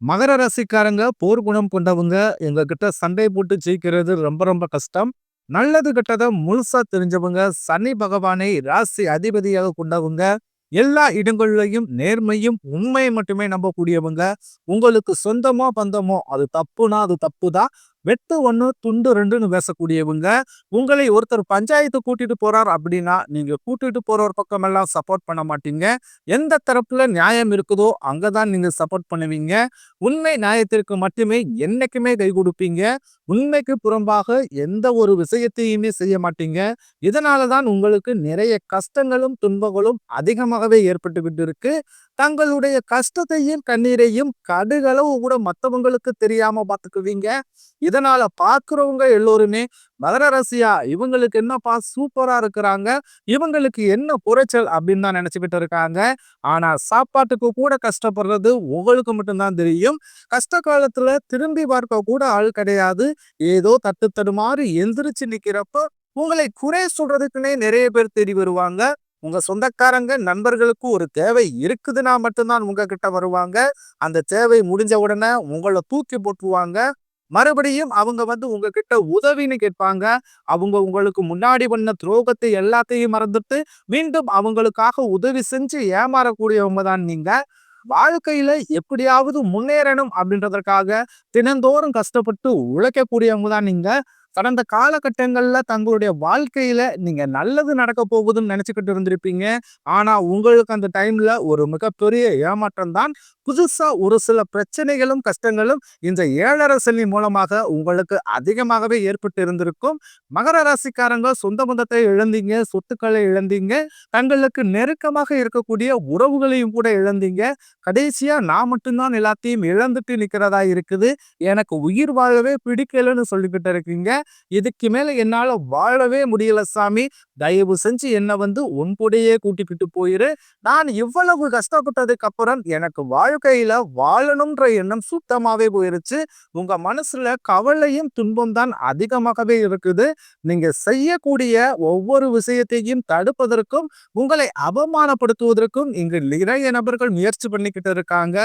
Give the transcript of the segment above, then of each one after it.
மகர ராசிக்காரங்க போர் குணம் கொண்டவங்க. எங்ககிட்ட சண்டை போட்டு ஜெயிக்கிறது ரொம்ப ரொம்ப கஷ்டம். நல்லது கெட்டதை முழுசா தெரிஞ்சவங்க சனி பகவானை ராசி அதிபதியாக கொண்டவங்க. எல்லா இடங்கள்லையும் நேர்மையும் உண்மையை மட்டுமே நம்பக்கூடியவங்க. உங்களுக்கு சொந்தமோ பந்தமோ அது தப்புனா அது தப்பு தான் வெட்டு ஒன்று துண்டு ரெண்டுன்னு பேசக்கூடியவங்க உங்களை ஒருத்தர் பஞ்சாயத்து கூட்டிட்டு போறார் அப்படின்னா நீங்க கூட்டிட்டு போற ஒரு பக்கம் எல்லாம் சப்போர்ட் பண்ண மாட்டீங்க. எந்த தரப்புல நியாயம் இருக்குதோ அங்கதான் நீங்க சப்போர்ட் பண்ணுவீங்க. உண்மை நியாயத்திற்கு மட்டுமே என்னைக்குமே கை கொடுப்பீங்க. உண்மைக்கு புறம்பாக எந்த ஒரு விஷயத்தையுமே செய்ய மாட்டீங்க. இதனாலதான் உங்களுக்கு நிறைய கஷ்டங்களும் துன்பங்களும் அதிகமாகவே ஏற்பட்டுக்கிட்டு இருக்கு. தங்களுடைய கஷ்டத்தையும் கண்ணீரையும் கடுகளவு கூட மற்றவங்களுக்கு தெரியாம பார்த்துக்குவீங்க. இதனால பார்க்குறவங்க எல்லோருமே மகர ரசியா இவங்களுக்கு என்னப்பா சூப்பரா இருக்கிறாங்க இவங்களுக்கு என்ன குறைச்சல் அப்படின்னு தான் நினைச்சுக்கிட்டு இருக்காங்க ஆனா சாப்பாட்டுக்கு கூட கஷ்டப்படுறது உங்களுக்கு மட்டும்தான் தெரியும். கஷ்ட காலத்துல திரும்பி பார்க்க கூட ஆள் கிடையாது. ஏதோ தட்டு தடுமாறி எந்திரிச்சு நிக்கிறப்ப உங்களை குறை சொல்றதுக்குன்னே நிறைய பேர் தேடி வருவாங்க. உங்க சொந்தக்காரங்க நண்பர்களுக்கு ஒரு தேவை இருக்குதுன்னா மட்டும்தான் உங்ககிட்ட வருவாங்க. அந்த தேவை முடிஞ்ச உடனே உங்களை தூக்கி போட்டுருவாங்க. மறுபடியும் அவங்க வந்து உங்ககிட்ட உதவின்னு கேட்பாங்க. அவங்க உங்களுக்கு முன்னாடி பண்ண துரோகத்தை எல்லாத்தையும் மறந்துட்டு மீண்டும் அவங்களுக்காக உதவி செஞ்சு ஏமாறக்கூடியவங்க தான் நீங்க. வாழ்க்கையில எப்படியாவது முன்னேறணும் அப்படின்றதற்காக தினந்தோறும் கஷ்டப்பட்டு உழைக்கக்கூடியவங்க தான் நீங்க. கடந்த காலகட்டங்களில் தங்களுடைய வாழ்க்கையில் நீங்கள் நல்லது நடக்க போகுதுன்னு நினச்சிக்கிட்டு இருந்திருப்பீங்க. ஆனால் உங்களுக்கு அந்த டைமில் ஒரு மிகப்பெரிய ஏமாற்றம் தான். புதுசாக ஒரு சில பிரச்சனைகளும் கஷ்டங்களும் இந்த ஏழரை சனி மூலமாக உங்களுக்கு அதிகமாகவே ஏற்பட்டு இருந்திருக்கும். மகர ராசிக்காரங்க சொந்த பந்தத்தை இழந்தீங்க சொத்துக்களை இழந்தீங்க தங்களுக்கு நெருக்கமாக இருக்கக்கூடிய உறவுகளையும் கூட இழந்தீங்க. கடைசியாக நான் மட்டும்தான் எல்லாத்தையும் இழந்துட்டு நிற்கிறதா இருக்குது. எனக்கு உயிர் வாழவே பிடிக்கலன்னு சொல்லிக்கிட்டு இருக்கீங்க. இதுக்கு மேல என்னால வாழவே முடியல சாமி. தயவு செஞ்சு என்னை வந்து உன் கூடயே கூட்டிக்கிட்டு போயிரு. நான் இவ்வளவு கஷ்டப்பட்டதுக்கு அப்புறம் எனக்கு வாழ்க்கையில வாழணும்ன்ற எண்ணம் சுத்தமாவே போயிருச்சு. உங்க மனசுல கவலையும் துன்பம் தான் அதிகமாகவே இருக்குது. நீங்க செய்யக்கூடிய ஒவ்வொரு விஷயத்தையும் தடுப்பதற்கும் உங்களை அவமானப்படுத்துவதற்கும் இங்கு நிறைய நபர்கள் முயற்சி பண்ணிக்கிட்டு இருக்காங்க.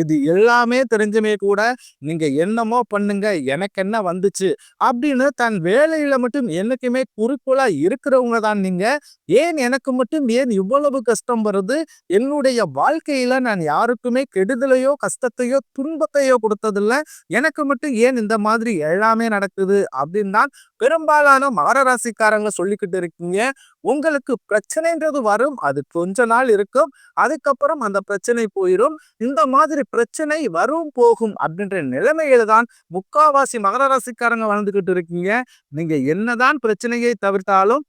இது எல்லாமே தெரிஞ்சுமே கூட நீங்க என்னமோ பண்ணுங்க எனக்கு என்ன வந்துச்சு? அப்படின்னு தன் வேலையில மட்டும் என்னைக்குமே குறிக்கோளா இருக்கிறவங்க தான் நீங்க. ஏன் எனக்கு மட்டும் ஏன் இவ்வளவு கஷ்டம் வருது? என்னுடைய வாழ்க்கையில நான் யாருக்குமே கெடுதலையோ கஷ்டத்தையோ துன்பத்தையோ கொடுத்ததில்ல. எனக்கு மட்டும் ஏன் இந்த மாதிரி எல்லாமே நடக்குது? அப்படின்னு தான் பெரும்பாலான மகர ராசிக்காரங்க சொல்லிக்கிட்டு இருக்கீங்க. உங்களுக்கு பிரச்சனைன்றது வரும் அது கொஞ்ச நாள் இருக்கும் அதுக்கப்புறம் அந்த பிரச்சனை போயிடும் இந்த மாதிரி பிரச்சனை வரும் போகும் அப்படின்ற நிலைமையில தான் முக்காவாசி மகர ராசிக்காரங்க வளர்ந்துக்கிட்டு இருக்கீங்க. நீங்க என்னதான் பிரச்சனையை தவிர்த்தாலும்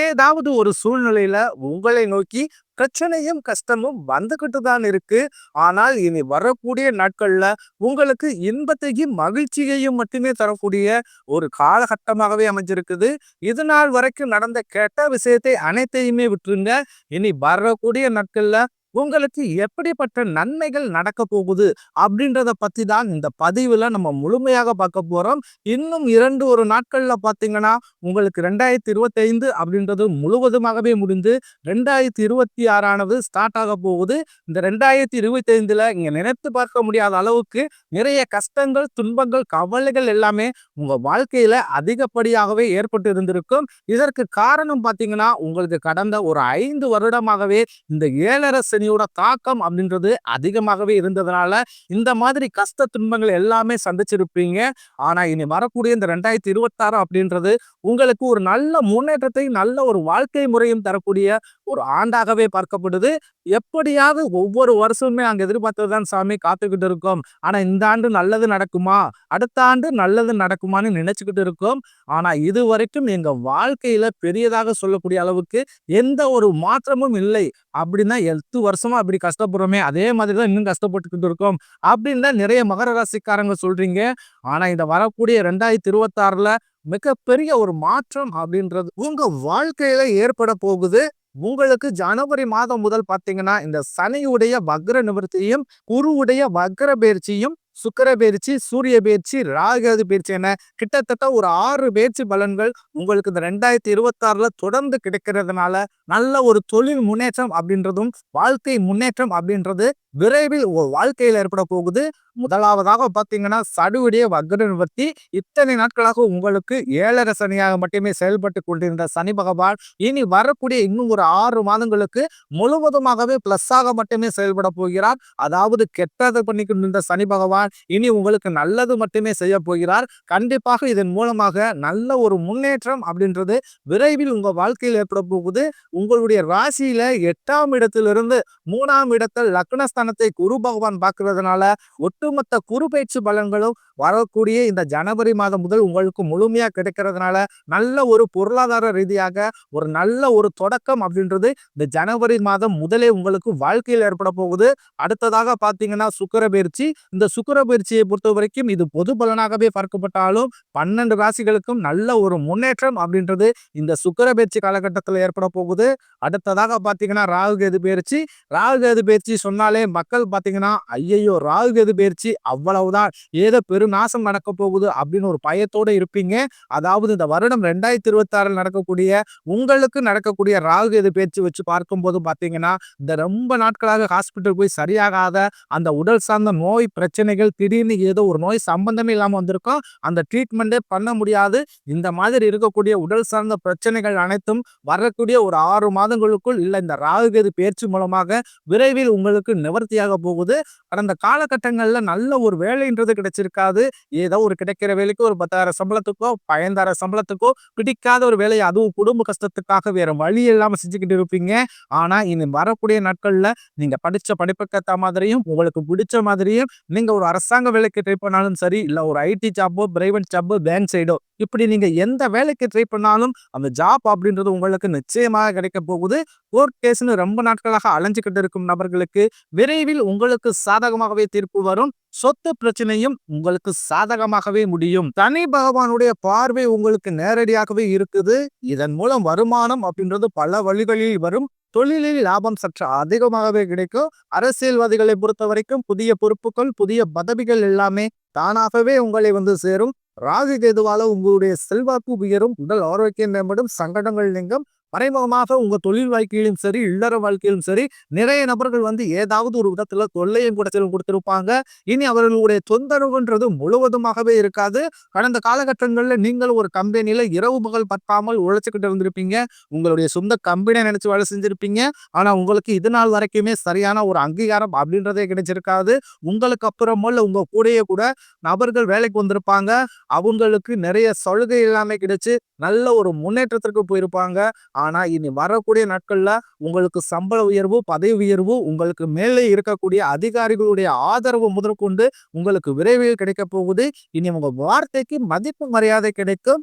ஏதாவது ஒரு சூழ்நிலையில உங்களை நோக்கி பிரச்சனையும் கஷ்டமும் வந்துகிட்டு தான் இருக்கு. ஆனால் இனி வரக்கூடிய நாட்கள்ல உங்களுக்கு இன்பத்தையும் மகிழ்ச்சியையும் மட்டுமே தரக்கூடிய ஒரு காலகட்டமாகவே அமைஞ்சிருக்குது. இது நாள் வரைக்கும் நடந்த கெட்ட விஷயத்தை அனைத்தையுமே விட்டுருங்க. இனி வரக்கூடிய நாட்கள்ல உங்களுக்கு எப்படிப்பட்ட நன்மைகள் நடக்க போகுது அப்படின்றத பத்தி தான் இந்த பதிவுல நம்ம முழுமையாக பார்க்க போறோம். இன்னும் இரண்டு ஒரு நாட்கள்ல பாத்தீங்கன்னா உங்களுக்கு ரெண்டாயிரத்தி இருபத்தைந்து அப்படின்றது முழுவதுமாகவே முடிந்து ரெண்டாயிரத்தி இருபத்தி ஆறானது ஸ்டார்ட் ஆக போகுது. இந்த ரெண்டாயிரத்தி இருபத்தி ஐந்துல இங்க நினைத்து பார்க்க முடியாத அளவுக்கு நிறைய கஷ்டங்கள் துன்பங்கள் கவலைகள் எல்லாமே உங்க வாழ்க்கையில அதிகப்படியாகவே ஏற்பட்டு இருந்திருக்கும். இதற்கு காரணம் பாத்தீங்கன்னா உங்களுக்கு கடந்த ஒரு ஐந்து வருடமாகவே இந்த ஏழரை சனியோட தாக்கம் அப்படின்றது அதிகமாகவே இருந்ததுனால இந்த மாதிரி கஷ்ட துன்பங்கள் எல்லாமே சந்திச்சிருப்பீங்க. ஆனா இனி வரக்கூடிய இந்த ரெண்டாயிரத்தி இருபத்தாறு அப்படின்றது உங்களுக்கு ஒரு நல்ல முன்னேற்றத்தை நல்ல ஒரு வாழ்க்கை முறையும் தரக்கூடிய ஒரு ஆண்டாகவே பார்க்கப்படுது. எப்படியாவது ஒவ்வொரு வருஷமுமே அங்க எதிர்பார்த்ததுதான் சாமி காத்துக்கிட்டு இருக்கோம். ஆனா இந்த ஆண்டு நல்லது நடக்குமா? அடுத்த ஆண்டு நல்லது நடக்குமான்னு நினைச்சுக்கிட்டு இருக்கோம். ஆனா இது வரைக்கும் எங்க வாழ்க்கையில பெரியதாக சொல்லக்கூடிய அளவுக்கு எந்த ஒரு மாற்றமும் இல்லை. அப்படின்னா எத்து வருஷமா அப்படி கஷ்டப்படுறோமே அதே மாதிரி தான் இன்னும் கஷ்டப்பட்டுக்கிட்டு இருக்கோம் அப்படின்னு தான் நிறைய மகர ராசிக்காரங்க சொல்றீங்க. ஆனா இந்த வரக்கூடிய ரெண்டாயிரத்தி இருபத்தாறுல மிகப்பெரிய ஒரு மாற்றம் அப்படின்றது உங்க வாழ்க்கையில ஏற்பட போகுது. உங்களுக்கு ஜனவரி மாதம் முதல் பார்த்தீங்கன்னா இந்த சனியுடைய வக்ர நிவர்த்தியும் குருவுடைய வக்ர பயிற்சியும் சுக்கர பயிற்சி சூரிய பயிற்சி ராகது பயிற்சி என கிட்டத்தட்ட ஒரு ஆறு பயிற்சி பலன்கள் உங்களுக்கு இந்த ரெண்டாயிரத்தி இருபத்தாறுல தொடர்ந்து கிடைக்கிறதுனால நல்ல ஒரு தொழில் முன்னேற்றம் அப்படின்றதும் வாழ்க்கை முன்னேற்றம் அப்படின்றது விரைவில் வாழ்க்கையில் ஏற்பட போகுது. முதலாவதாக பார்த்தீங்கன்னா சடுவுடைய வக்ர நிவர்த்தி இத்தனை நாட்களாக உங்களுக்கு ஏழரை சனியாக மட்டுமே செயல்பட்டு கொண்டிருந்த சனி பகவான் இனி வரக்கூடிய இன்னும் ஒரு ஆறு மாதங்களுக்கு முழுவதுமாகவே பிளஸ்ஸாக மட்டுமே செயல்பட போகிறார். அதாவது கெட்டதை பண்ணி கொண்டிருந்த சனி பகவான் இனி உங்களுக்கு நல்லது மட்டுமே செய்ய போகிறார். கண்டிப்பாக இதன் மூலமாக நல்ல ஒரு முன்னேற்றம் அப்படின்றது விரைவில் உங்க வாழ்க்கையில் ஏற்பட போகுது. உங்களுடைய ராசியில எட்டாம் இடத்திலிருந்து மூணாம் இடத்தில் லக்னஸ்தானத்தை குரு பகவான் பார்க்கறதுனால ஒட்டுமொத்த குரு பயிற்சி பலன்களும் வரக்கூடிய இந்த ஜனவரி மாதம் முதல் உங்களுக்கு முழுமையா கிடைக்கிறதுனால நல்ல ஒரு பொருளாதார ரீதியாக ஒரு நல்ல ஒரு தொடக்கம் அப்படின்றது இந்த ஜனவரி மாதம் முதலே உங்களுக்கு வாழ்க்கையில் ஏற்பட போகுது. அடுத்ததாக பார்த்தீங்கன்னா சுக்கர பயிற்சி இந்த சுக்கர பயிற்சியை பொறுத்த வரைக்கும் இது பொது பலனாகவே பார்க்கப்பட்டாலும் பன்னெண்டு ராசிகளுக்கும் நல்ல ஒரு முன்னேற்றம் அப்படின்றது இந்த சுக்கர பயிற்சி காலகட்டத்தில் ஏற்பட போகுது. அடுத்ததாக பார்த்தீங்கன்னா ராகு கேது பயிற்சி. ராகு கேது பயிற்சி சொன்னாலே மக்கள் பார்த்தீங்கன்னா ஐயையோ ராகு கேது பயிற்சி அவ்வளவுதான். ஏதோ பெருநாசம் நடக்க போகுது அப்படின்னு ஒரு பயத்தோடு இருப்பீங்க. அதாவது இந்த வருடம் ரெண்டாயிரத்தி இருபத்தாறில் நடக்கக்கூடிய உங்களுக்கு நடக்கக்கூடிய ராகு கேது பயிற்சி வச்சு பார்க்கும்போது பார்த்தீங்கன்னா இந்த ரொம்ப நாட்களாக ஹாஸ்பிட்டல் போய் சரியாகாத அந்த உடல் சார்ந்த நோய் பிரச்சனைகள் திடீர்னு ஏதோ ஒரு நோய் சம்பந்தமே இல்லாமல் வந்திருக்கும். அந்த ட்ரீட்மெண்ட்டே பண்ண முடியாது. இந்த மாதிரி இருக்கக்கூடிய உடல் சார்ந்த பிரச்சனைகள் அனைத்தும் வரக்கூடிய ஒரு ஆறு மாதங்களுக்குள் இல்லை இந்த ராகுகேது பயிற்சி மூலமாக விரைவில் உங்களுக்கு நிவர்த்தியாக போகுது. கடந்த காலகட்டங்களில் நல்ல ஒரு வேலைன்றது கிடைச்சிருக்காது. ஏதோ ஒரு கிடைக்கிற வேலைக்கு ஒரு பத்தாயிரம் சம்பளத்துக்கோ பயந்தாயிரம் சம்பளத்துக்கோ பிடிக்காத ஒரு வேலையை அதுவும் குடும்ப கஷ்டத்துக்காக வேற வழி இல்லாமல் செஞ்சுக்கிட்டு இருப்பீங்க. ஆனால் இனி வரக்கூடிய நாட்களில் நீங்கள் படித்த படிப்புக்கு ஏற்ற மாதிரியும் உங்களுக்கு பிடிச்ச மாதிரியும் நீங்கள் ஒரு அரசாங்க வேலைக்கு ட்ரை பண்ணாலும் சரி இல்லை ஒரு ஐடி ஜாப்போ பிரைவேட் ஜாப்போ பேங்க் சைடோ இப்படி நீங்கள் எந்த வேலைக்கு ட்ரை பண்ணாலும் அந்த ஜாப் அப்படின்றது உங்களுக்கு நிச்சயமாக கிடைக்க போகுது. கோர்ட் கேஸ்னு ரொம்ப நாட்களாக அலைஞ்சுக்கிட்டு இருக்கும் நபர்களுக்கு விரைவில் உங்களுக்கு சாதகமாகவே தீர்ப்பு வரும். சொத்து பிரச்சனையும் உங்களுக்கு சாதகமாகவே முடியும். தனி பகவானுடைய பார்வை உங்களுக்கு நேரடியாகவே இருக்குது. இதன் மூலம் வருமானம் அப்படின்றது பல வழிகளில் வரும். தொழிலில் லாபம் சற்று அதிகமாகவே கிடைக்கும். அரசியல்வாதிகளை பொறுத்த வரைக்கும் புதிய பொறுப்புகள் புதிய பதவிகள் எல்லாமே தானாகவே உங்களை வந்து சேரும். ராகு கேதுவால உங்களுடைய செல்வாக்கு உயரும் உடல் ஆரோக்கியம் மேம்படும் சங்கடங்கள் நீங்கும். மறைமுகமாக உங்க தொழில் வாழ்க்கையிலும் சரி இல்லற வாழ்க்கையிலும் சரி நிறைய நபர்கள் வந்து ஏதாவது ஒரு விதத்துல தொல்லையும் குடைச்சலும் கொடுத்திருப்பாங்க. இனி அவர்களுடைய தொந்தரவுன்றது முழுவதுமாகவே இருக்காது. கடந்த காலகட்டங்களில் நீங்கள் ஒரு கம்பெனியில இரவு பகல் பற்றாமல் உழைச்சிக்கிட்டு இருந்திருப்பீங்க. உங்களுடைய சொந்த கம்பெனியை நினைச்சு வேலை செஞ்சிருப்பீங்க. ஆனா உங்களுக்கு இது நாள் வரைக்குமே சரியான ஒரு அங்கீகாரம் அப்படின்றதே கிடைச்சிருக்காது. உங்களுக்கு அப்புறமல்ல உங்க கூடயே கூட நபர்கள் வேலைக்கு வந்திருப்பாங்க. அவங்களுக்கு நிறைய சலுகை எல்லாமே கிடைச்சு நல்ல ஒரு முன்னேற்றத்திற்கு போயிருப்பாங்க. ஆனா இனி வரக்கூடிய நாட்கள்ல உங்களுக்கு சம்பள உயர்வு பதவி உயர்வு உங்களுக்கு மேலே இருக்கக்கூடிய அதிகாரிகளுடைய ஆதரவு முதற்கொண்டு உங்களுக்கு விரைவில் கிடைக்க போகுது. இனி உங்க வார்த்தைக்கு மதிப்பு மரியாதை கிடைக்கும்.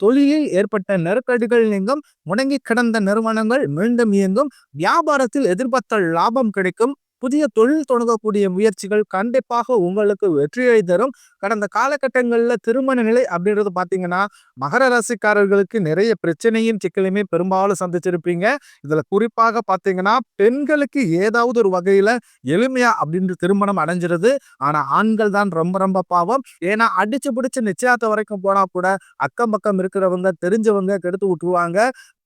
தொழிலில் ஏற்பட்ட நெருக்கடிகள் நீங்கும் முடங்கி கிடந்த நிறுவனங்கள் மீண்டும் இயங்கும் வியாபாரத்தில் எதிர்பார்த்த லாபம் கிடைக்கும். புதிய தொழில் தொடங்கக்கூடிய முயற்சிகள் கண்டிப்பாக உங்களுக்கு வெற்றியை தரும். கடந்த காலகட்டங்களில் திருமண நிலை அப்படின்றது பார்த்தீங்கன்னா மகர ராசிக்காரர்களுக்கு நிறைய பிரச்சனையும் சிக்கலையுமே பெரும்பாலும் சந்திச்சிருப்பீங்க. இதில் குறிப்பாக பார்த்தீங்கன்னா பெண்களுக்கு ஏதாவது ஒரு வகையில் எளிமையா அப்படின்ற திருமணம் அடைஞ்சிருது. ஆனால் ஆண்கள் தான் ரொம்ப ரொம்ப பாவம். ஏன்னா அடிச்சு பிடிச்சு நிச்சயத்தை வரைக்கும் போனால் கூட அக்கம் பக்கம் இருக்கிறவங்க தெரிஞ்சவங்க கெடுத்து விட்டுருவாங்க.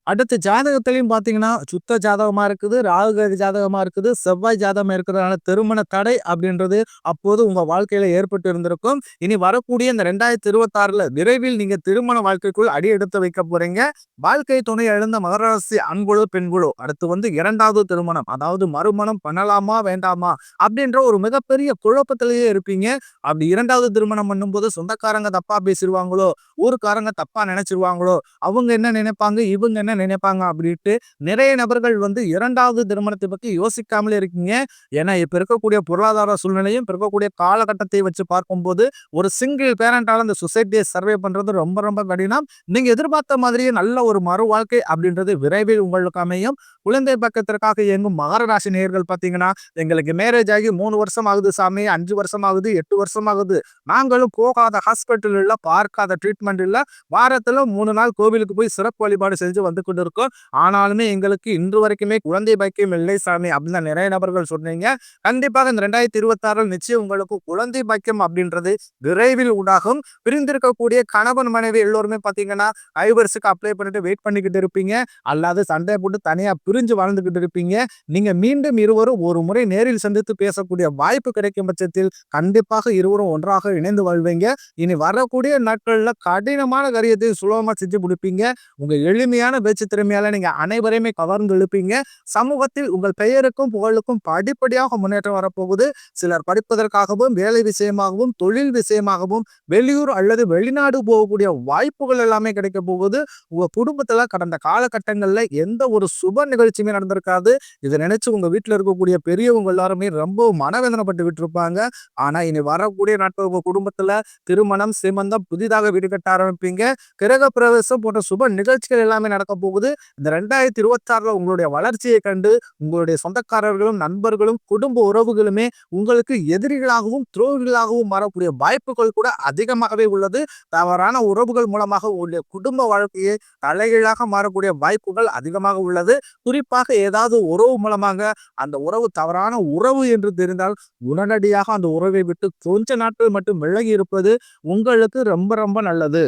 அடுத்து ஜாதகத்திலையும் பார்த்தீங்கன்னா சுத்த ஜாதகமாக இருக்குது ராகுகரி ஜாதகமாக இருக்குது செவ்வாய் ஜாதகம் இருக்கிறதுனால திருமண தடை அப்படின்றது அப்போது உங்கள் வாழ்க்கையில் ஏற்பட்டு இருந்திருக்கும். இனி வரக்கூடிய இந்த ரெண்டாயிரத்தி இருபத்தாறில் விரைவில் நீங்கள் திருமண வாழ்க்கைக்குள் அடி எடுத்து வைக்க போகிறீங்க வாழ்க்கை துணை எழுந்த மகராசி அன்புழு பெண்குழு அடுத்து வந்து இரண்டாவது திருமணம் அதாவது மறுமணம் பண்ணலாமா வேண்டாமா அப்படின்ற ஒரு மிகப்பெரிய குழப்பத்திலேயே இருப்பீங்க. அப்படி இரண்டாவது திருமணம் பண்ணும்போது சொந்தக்காரங்க தப்பாக பேசிடுவாங்களோ ஊருக்காரங்க தப்பாக நினைச்சிருவாங்களோ அவங்க என்ன நினைப்பாங்க இவங்க என்ன என்ன நினைப்பாங்க அப்படின்ட்டு நிறைய நபர்கள் வந்து இரண்டாவது திருமணத்தை பற்றி யோசிக்காமலே இருக்கீங்க. ஏன்னா இப்போ இருக்கக்கூடிய பொருளாதார சூழ்நிலையும் இப்போ இருக்கக்கூடிய காலகட்டத்தை வச்சு பார்க்கும்போது ஒரு சிங்கிள் பேரண்டால் அந்த சொசைட்டியை சர்வே பண்றது ரொம்ப ரொம்ப கடினம். நீங்கள் எதிர்பார்த்த மாதிரியே நல்ல ஒரு மறு வாழ்க்கை அப்படின்றது விரைவில் உங்களுக்கு அமையும். குழந்தை பக்கத்திற்காக இயங்கும் மகராசி நேயர்கள் பார்த்தீங்கன்னா எங்களுக்கு மேரேஜ் ஆகி மூணு வருஷம் ஆகுது சாமி அஞ்சு வருஷம் ஆகுது எட்டு வருஷம் ஆகுது. நாங்களும் போகாத ஹாஸ்பிட்டல் இல்லை பார்க்காத ட்ரீட்மெண்ட் இல்லை வாரத்துல மூணு நாள் கோவிலுக்கு போய் சிறப்பு வழிபாடு செஞ்சு வந்து கொண்டு இருக்கோம் ஆனாலுமே எங்களுக்கு இன்று வரைக்குமே குழந்தை பாக்கியம் இல்லை சாமி அப்படின்னு நிறைய நபர்கள் சொன்னீங்க. கண்டிப்பாக இந்த ரெண்டாயிரத்தி இருபத்தாறில் நிச்சயம் உங்களுக்கு குழந்தை பாக்கியம் அப்படின்றது விரைவில் உண்டாகும். பிரிந்திருக்கக்கூடிய கணவன் மனைவி எல்லோருமே பார்த்தீங்கன்னா ஐவர்ஸுக்கு அப்ளை பண்ணிட்டு வெயிட் பண்ணிக்கிட்டு இருப்பீங்க. அல்லாது சண்டை போட்டு தனியாக பிரிஞ்சு வாழ்ந்துக்கிட்டு இருப்பீங்க. நீங்க மீண்டும் இருவரும் ஒரு முறை நேரில் சந்தித்து பேசக்கூடிய வாய்ப்பு கிடைக்கும் பட்சத்தில் கண்டிப்பாக இருவரும் ஒன்றாக இணைந்து வாழ்வீங்க. இனி வரக்கூடிய நாட்களில் கடினமான காரியத்தை சுலபமா செஞ்சு முடிப்பீங்க. உங்க எளிமையான பேச்சு திறமையால நீங்க அனைவரையுமே கவர்ந்து எழுப்பீங்க. சமூகத்தில் உங்கள் பெயருக்கும் புகழுக்கும் படிப்படியாக முன்னேற்றம் வரப்போகுது. சிலர் படிப்பதற்காகவும் வேலை விஷயமாகவும் தொழில் விஷயமாகவும் வெளியூர் அல்லது வெளிநாடு போகக்கூடிய வாய்ப்புகள் எல்லாமே கிடைக்க போகுது. உங்க குடும்பத்துல கடந்த காலகட்டங்கள்ல எந்த ஒரு சுப நிகழ்ச்சியுமே நடந்திருக்காது. இதை நினைச்சு உங்க வீட்டுல இருக்கக்கூடிய பெரியவங்க எல்லாருமே ரொம்ப மனவேதனைப்பட்டு விட்டுருப்பாங்க. ஆனா இனி வரக்கூடிய நாட்கள் உங்க குடும்பத்துல திருமணம் சிமந்தம் புதிதாக வீடு கட்ட ஆரம்பிப்பீங்க. கிரக பிரவேசம் போன்ற சுப நிகழ்ச்சிகள் எல்லாமே நடக்க போகுது. இந்த ரெண்டாயிரத்தி இருபத்தாறில் உங்களுடைய வளர்ச்சியை கண்டு உங்களுடைய சொந்தக்காரர்களும் நண்பர்களும் குடும்ப உறவுகளுமே உங்களுக்கு எதிரிகளாகவும் துரோகிகளாகவும் மாறக்கூடிய வாய்ப்புகள் கூட அதிகமாகவே உள்ளது. தவறான உறவுகள் மூலமாக உங்களுடைய குடும்ப வாழ்க்கையை தலைகீழாக மாறக்கூடிய வாய்ப்புகள் அதிகமாக உள்ளது. குறிப்பாக ஏதாவது உறவு மூலமாக அந்த உறவு தவறான உறவு என்று தெரிந்தால் உடனடியாக அந்த உறவை விட்டு கொஞ்ச நாட்கள் மட்டும் விலகி இருப்பது உங்களுக்கு ரொம்ப ரொம்ப நல்லது.